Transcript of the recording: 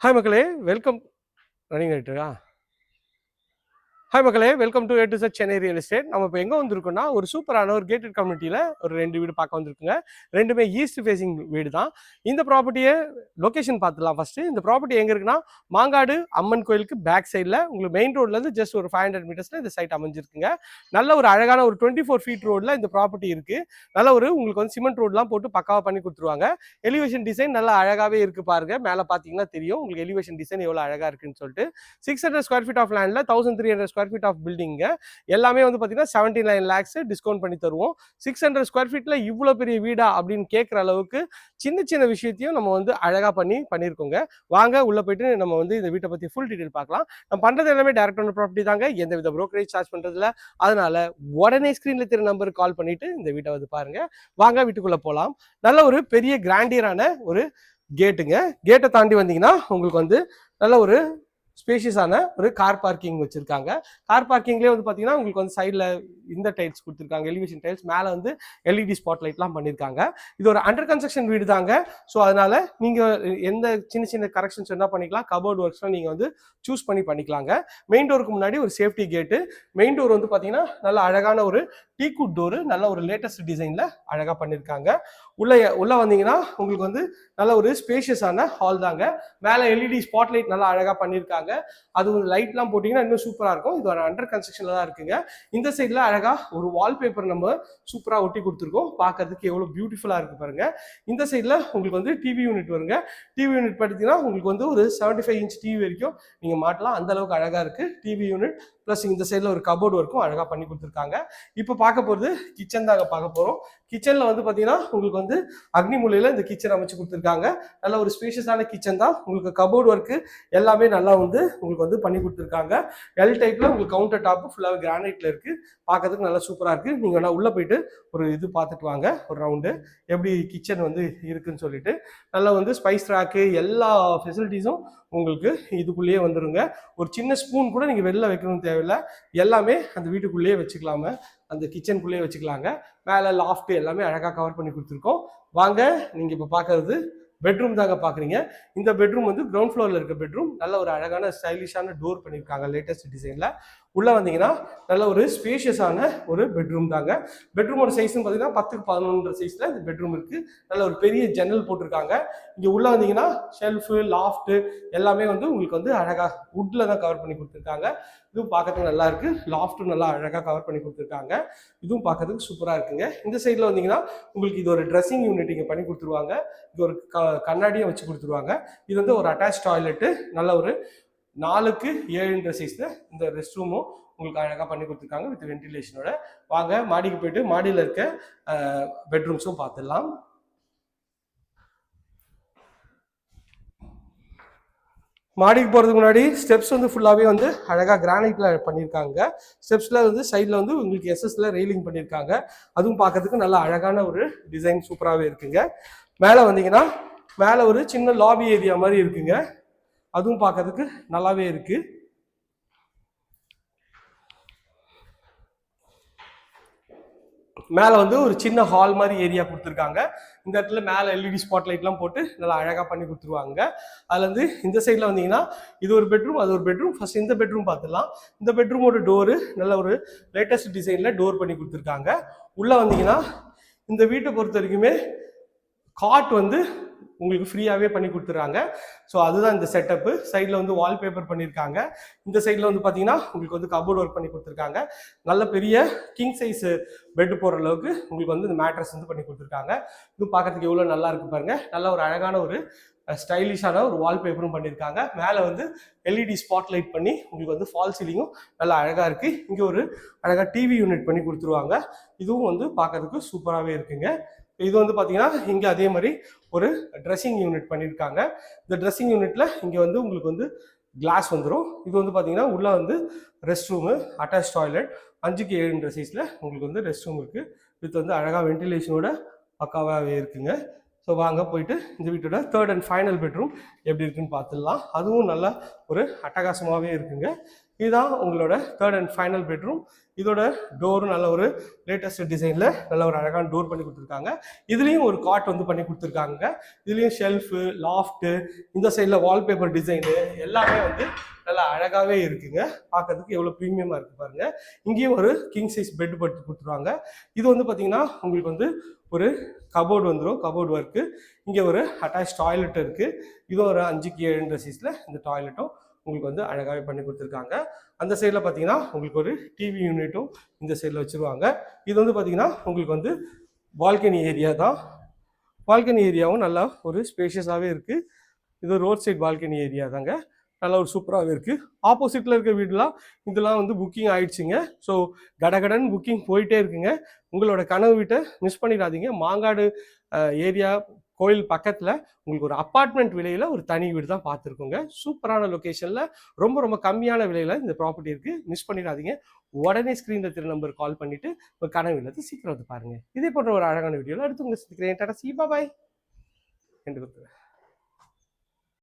Hi மக்களே welcome running ஆகிட்டுருக்கா hi மக்களே. Welcome to A to set Chennai real estate நம்ம இப்போ எங்கே வந்திருக்கோம்னா ஒரு சூப்பரான ஒரு கேட்டட் கம்யூனிட்டியில் ஒரு ரெண்டு வீடு பார்க்க வந்திருக்குங்க. ரெண்டுமே ஈஸ்ட் ஃபேசிங் வீடு தான். இந்த ப்ராப்பர்ட்டியை லொக்கேஷன் பார்த்துலாம் ஃபஸ்ட்டு இந்த ப்ராப்பர்ட்டி எங்கே இருக்குன்னா மாங்காடு அம்மன் கோயிலுக்கு பேக் சைடில் உங்களுக்கு மெயின் ரோட்லேருந்து ஜஸ்ட் ஒரு ஃபைவ் ஹண்ட்ரட் மீட்டர்ஸில் இந்த சைட் அமைஞ்சிருக்குங்க. நல்ல ஒரு அழகான ஒரு டுவெண்ட்டி ஃபோர் ஃபீட் ரோடில் இந்த ப்ராப்பர்ட்டி இருக்குது நல்ல ஒரு உங்களுக்கு வந்து சிமெண்ட் ரோட்லாம் போட்டு பக்காவாக பண்ணி கொடுத்துருவாங்க. எலிவேஷன் டிசைன் நல்லா அழகாகவே இருக்குது பாருங்க. மேலே பார்த்தீங்கன்னா தெரியும். உங்களுக்கு எலிவேஷன் டிசைன் எவ்வளோ அழகாக இருக்குன்னு சொல்லிட்டு. Six hundred square feet of லேண்டில் thousand three hundred square feet of பில்டிங்க எல்லாமே வந்து பார்த்தீங்கன்னா செவன்டி நைன் லேக்ஸ் டிஸ்கவுண்ட் பண்ணி தருவோம். சிக்ஸ் ஹண்ட்ரட் ஸ்கொயர் ஃபீட்டில் இவ்வளோ பெரிய வீடா அப்படின்னு கேட்குற அளவுக்கு சின்ன சின்ன விஷயத்தையும் நம்ம வந்து அழகாக பண்ணி பண்ணியிருக்கோங்க வாங்க உள்ளே போயிட்டு நம்ம வந்து இந்த வீட்டை பற்றி ஃபுல் டீட்டெயில் பார்க்கலாம். நம்ம பண்ணுறது எல்லாமே டேரக்ட் ஒன் ப்ராப்பர்ட்டி தாங்க. எந்த வித ப்ரோக்கரேஜ் சார்ஜ் பண்ணுறதுல அதனால உடனே ஸ்க்ரீனில் திரு நம்பருக்கு கால் பண்ணிட்டு இந்த வீட்டை வந்து பாருங்க. வாங்க வீட்டுக்குள்ளே போகலாம் நல்ல ஒரு பெரிய கிராண்டியரான ஒரு கேட்டுங்க கேட்டை தாண்டி வந்தீங்கன்னா உங்களுக்கு வந்து நல்ல ஒரு ஸ்பேஷியஸான ஒரு கார் பார்க்கிங் வச்சிருக்காங்க. கார் பார்க்கிங்லேயே வந்து பார்த்தீங்கன்னா உங்களுக்கு வந்து சைடில் இந்த டைல்ஸ் கொடுத்துருக்காங்க. எலிவேஷன் டைல்ஸ் மேலே வந்து எல்இடி ஸ்பாட் லைட்லாம் பண்ணியிருக்காங்க இது ஒரு அண்டர் கன்ஸ்ட்ரக்ஷன் வீடு தாங்க ஸோ அதனால் நீங்கள் எந்த சின்ன சின்ன கரெக்ஷன்ஸ் என்ன பண்ணிக்கலாம். கபோர்ட் ஒர்க்ஸ்லாம் நீங்கள் வந்து சூஸ் பண்ணி பண்ணிக்கலாங்க. மெயின் டோருக்கு முன்னாடி ஒரு சேஃப்டி கேட்டு மெயின் டோர் வந்து பார்த்தீங்கன்னா நல்ல அழகான ஒரு டீக்குட் டோரு நல்ல ஒரு லேட்டஸ்ட் டிசைனில் அழகாக பண்ணியிருக்காங்க உள்ளே உள்ளே வந்தீங்கன்னா உங்களுக்கு வந்து நல்ல ஒரு ஸ்பேஷியஸான ஹால் தாங்க. மேலே எல்இடி ஸ்பாட் லைட் நல்லா அழகாக பண்ணியிருக்காங்க அது ஒரு லைட்லாம் போட்டிங்கன்னா இன்னும் சூப்பராக இருக்கும். இது ஒரு அண்டர் கன்ஸ்ட்ரக்ஷனில் தான் இருக்குங்க. இந்த சைடில் அழகாக ஒரு வால்பேப்பர் நம்ம சூப்பராக ஒட்டி கொடுத்துருக்கோம். பார்க்கறதுக்கு எவ்வளோ பியூட்டிஃபுல்லாக இருக்கு பாருங்க. இந்த சைடில் உங்களுக்கு வந்து டிவி யூனிட் வருங்க. டிவி யூனிட் பார்த்தீங்கன்னா உங்களுக்கு வந்து ஒரு செவன்ட்டி ஃபைவ் இன்ச் டிவி வரைக்கும் நீங்கள் மாட்டலாம். அந்த அளவுக்கு அழகாக இருக்குது டிவி யூனிட் ப்ளஸ் இந்த சைடில் ஒரு கபோர்டு ஒர்க்கும் அழகாக பண்ணி கொடுத்துருக்காங்க. இப்போ பார்க்க போகிறது கிச்சன் தாங்க பார்க்க போகிறோம் கிச்சனில் வந்து பார்த்தீங்கன்னா உங்களுக்கு வந்து அக்னி மூலையில் இந்த கிச்சன் அமைச்சு கொடுத்துருக்காங்க. நல்ல ஒரு ஸ்பேஷியஸான கிச்சன் தான். உங்களுக்கு கபோர்டு ஒர்க்கு எல்லாமே நல்லா வந்து உங்களுக்கு வந்து பண்ணி கொடுத்துருக்காங்க. எல் டைப்பில் உங்களுக்கு கவுண்டர் டாப்பு ஃபுல்லாக கிரானைட்டில் இருக்குது பார்க்கறதுக்கு நல்லா சூப்பராக இருக்குது நீங்கள் வேணால் உள்ளே போயிட்டு ஒரு இது பார்த்துட்டு வாங்க. ஒரு ரவுண்டு எப்படி கிச்சன் வந்து இருக்குன்னு சொல்லிட்டு. நல்லா வந்து ஸ்பைஸ் ரேக்கு எல்லா ஃபெசிலிட்டிஸும் உங்களுக்கு இதுக்குள்ளேயே வந்துடுங்க ஒரு சின்ன ஸ்பூன் கூட நீங்கள் வெளில வைக்கணும்னு தேவையில்லை. எல்லாமே அந்த வீட்டுக்குள்ளேயே வச்சுக்கலாம. அந்த கிச்சனுக்குள்ளேயே வச்சுக்கலாங்க. மேலே லாஃப்ட் எல்லாமே அழகாக கவர் பண்ணி கொடுத்துருக்கோம். வாங்க நீங்கள் இப்போ பார்க்கறது பெட்ரூம் தாங்க பார்க்குறீங்க இந்த பெட்ரூம் வந்து கிரவுண்ட் ஃப்ளோரில் இருக்க பெட்ரூம் நல்ல ஒரு அழகான ஸ்டைலிஷான டோர் பண்ணியிருக்காங்க லேட்டஸ்ட் டிசைனில் உள்ளே வந்தீங்கன்னா நல்ல ஒரு ஸ்பேஷியஸான ஒரு பெட்ரூம் தாங்க. பெட்ரூமோட சைஸ்னு பார்த்தீங்கன்னா பத்துக்கு பதினொன்று சைஸில் இந்த பெட்ரூம் இருக்குது நல்ல ஒரு பெரிய ஜன்னல் போட்டிருக்காங்க. இங்கே உள்ளே வந்தீங்கன்னா ஷெல்ஃபு லாஃப்ட்டு எல்லாமே வந்து உங்களுக்கு வந்து அழகாக வுட்டில் தான் கவர் பண்ணி கொடுத்துருக்காங்க. இதுவும் பார்க்கறதுக்கு நல்லா இருக்கு. லாஃப்ட்டும் நல்லா அழகாக கவர் பண்ணி கொடுத்துருக்காங்க. இதுவும் பார்க்கறதுக்கு சூப்பராக இருக்குங்க. இந்த சைடில் வந்தீங்கன்னா உங்களுக்கு இது ஒரு ட்ரெஸ்ஸிங் யூனிட் இங்கே பண்ணி கொடுத்துருவாங்க. இது ஒரு க கண்ணாடியும் வச்சு கொடுத்துருவாங்க. இது வந்து ஒரு அட்டாச் டாய்லெட்டு நல்ல ஒரு நாலுக்கு ஏழுன்ற சைஸில் இந்த ரெஸ்ட் ரூமும் உங்களுக்கு அழகாக பண்ணி கொடுத்துருக்காங்க வித் வென்டிலேஷனோட வாங்க மாடிக்கு போயிட்டு மாடியில் இருக்க பெட்ரூம்ஸும் பார்த்துடலாம். மாடிக்கு போகிறதுக்கு முன்னாடி ஸ்டெப்ஸ் வந்து ஃபுல்லாகவே வந்து அழகாக கிரானைட்டில் பண்ணியிருக்காங்க ஸ்டெப்ஸில் வந்து சைடில் வந்து உங்களுக்கு எஸ்எஸ்ல ரெயிலிங் பண்ணியிருக்காங்க அதுவும் பார்க்கறதுக்கு நல்ல அழகான ஒரு டிசைன் சூப்பராகவே இருக்குங்க. மேலே வந்தீங்கன்னா மேலே ஒரு சின்ன லாபி ஏரியா மாதிரி இருக்குங்க. அதுவும் பார்க்கறதுக்கு நல்லாவே இருக்கு. மேலே வந்து ஒரு சின்ன ஹால் மாதிரி ஏரியா கொடுத்துருக்காங்க. இந்த இடத்துல மேலே எல்இடி ஸ்பாட் லைட்லாம் போட்டு நல்லா அழகாக பண்ணி கொடுத்துருவாங்க. அதுலேருந்து இந்த சைடில் வந்தீங்கன்னா இது ஒரு பெட்ரூம் அது ஒரு பெட்ரூம் ஃபஸ்ட் இந்த பெட்ரூம் பார்த்துடலாம். இந்த பெட்ரூமோட டோரு நல்ல ஒரு லேட்டஸ்ட் டிசைனில் டோர் பண்ணி கொடுத்துருக்காங்க. உள்ளே வந்தீங்கன்னா இந்த வீட்டை பொறுத்த வரைக்குமே காட் வந்து உங்களுக்கு ஃப்ரீயாகவே பண்ணி கொடுத்துறாங்க ஸோ அதுதான் இந்த செட்டப்பு சைடில் வந்து வால்பேப்பர் பண்ணியிருக்காங்க இந்த சைடில் வந்து பார்த்தீங்கன்னா உங்களுக்கு வந்து கபோர்ட் ஒர்க் பண்ணி கொடுத்துருக்காங்க. நல்ல பெரிய கிங் சைஸ் பெட் போடுற அளவுக்கு உங்களுக்கு வந்து இந்த மேட்ரஸ் வந்து பண்ணி கொடுத்துருக்காங்க. இது பார்க்கறதுக்கு எவ்வளோ நல்லா இருக்கு பாருங்க. நல்ல ஒரு அழகான ஒரு ஸ்டைலிஷான ஒரு வால்பேப்பரும் பண்ணியிருக்காங்க மேலே வந்து எல்இடி ஸ்பாட் லைட் பண்ணி உங்களுக்கு வந்து ஃபால் சீலிங்கும் நல்லா அழகாக இருக்குது இங்கே ஒரு அழகாக டிவி யூனிட் பண்ணி கொடுத்துருவாங்க. இதுவும் வந்து பார்க்கறதுக்கு சூப்பராகவே இருக்குங்க. இது வந்து பார்த்தீங்கன்னா இங்கே அதே மாதிரி ஒரு ட்ரெஸ்ஸிங் யூனிட் பண்ணியிருக்காங்க இந்த ட்ரெஸ்ஸிங் யூனிட்டில் இங்கே வந்து உங்களுக்கு வந்து கிளாஸ் வந்துடும் இது வந்து பார்த்தீங்கன்னா உள்ளே வந்து ரெஸ்ட் ரூமு அட்டாச் டாய்லெட் அஞ்சுக்கு ஏழுன்ற சைஸில் உங்களுக்கு வந்து ரெஸ்ட் ரூம் இருக்குது வித் வந்து அழகாக வென்டிலேஷனோட பக்காவாகவே இருக்குங்க. ஸோ வாங்க போயிட்டு இந்த வீட்டோட தேர்ட் அண்ட் ஃபைனல் பெட்ரூம் எப்படி இருக்குன்னு பார்த்துடலாம். அதுவும் நல்லா ஒரு அட்டகாசமாகவே இருக்குங்க. இதுதான் உங்களோட தேர்ட் அண்ட் ஃபைனல் பெட்ரூம் இதோட டோரும் நல்ல ஒரு லேட்டஸ்ட் டிசைனில் நல்ல ஒரு அழகான டோர் பண்ணி கொடுத்துருக்காங்க. இதுலேயும் ஒரு காட் வந்து பண்ணி கொடுத்துருக்காங்க. இதுலேயும் ஷெல்ஃபு லாஃப்ட்டு இந்த சைடில் வால்பேப்பர் டிசைனு எல்லாமே வந்து நல்லா அழகாகவே இருக்குங்க. பார்க்கறதுக்கு எவ்வளோ ப்ரீமியமாக இருக்குது பாருங்கள் இங்கேயும் ஒரு கிங் சைஸ் பெட் பட்டு கொடுத்துருவாங்க. இது வந்து பார்த்திங்கன்னா உங்களுக்கு வந்து ஒரு கபோர்டு வந்துடும் கபோர்டு ஒர்க்கு இங்கே ஒரு அட்டாச் டாய்லெட் இருக்குது இது ஒரு அஞ்சுக்கு ஏழுன்ற சைஸில் இந்த டாய்லெட்டும் உங்களுக்கு வந்து அழகாகவே பண்ணி கொடுத்துருக்காங்க. அந்த சைடில் பார்த்தீங்கன்னா உங்களுக்கு ஒரு டிவி யூனிட்டும் இந்த சைடில் வச்சுருவாங்க. இது வந்து பார்த்தீங்கன்னா உங்களுக்கு வந்து பால்கனி ஏரியா தான். பால்கனி ஏரியாவும் நல்லா ஒரு ஸ்பேஷியஸாகவே இருக்குது இது ரோட் சைட் பால்கனி ஏரியா தாங்க. நல்லா ஒரு சூப்பராகவே இருக்குது ஆப்போசிட்டில் இருக்க வீடுலாம் இதெல்லாம் வந்து புக்கிங் ஆயிடுச்சுங்க. ஸோ கடகடன் புக்கிங் போயிட்டே இருக்குங்க. உங்களோட கனவு வீட்டை மிஸ் பண்ணிடாதீங்க. மாங்காடு ஏரியா கோயில் பக்கத்தில் உங்களுக்கு ஒரு அப்பார்ட்மெண்ட் விலையில் ஒரு தனி வீடு தான் பார்த்துருக்கோங்க. சூப்பரான லொக்கேஷனில் ரொம்ப ரொம்ப கம்மியான விலையில் இந்த ப்ராப்பர்ட்டி இருக்குது மிஸ் பண்ணிடாதீங்க. உடனே ஸ்க்ரீனில் திரு நம்பர் கால் பண்ணிவிட்டு உங்கள் கனவு இல்லத்தை சீக்கிரம் வந்து பாருங்கள் இதே போன்ற ஒரு அழகான வீடியோவில் அடுத்து உங்களை சந்திக்கிறேன். டாடா சி பாய் என்று கொடுத்துருவேன்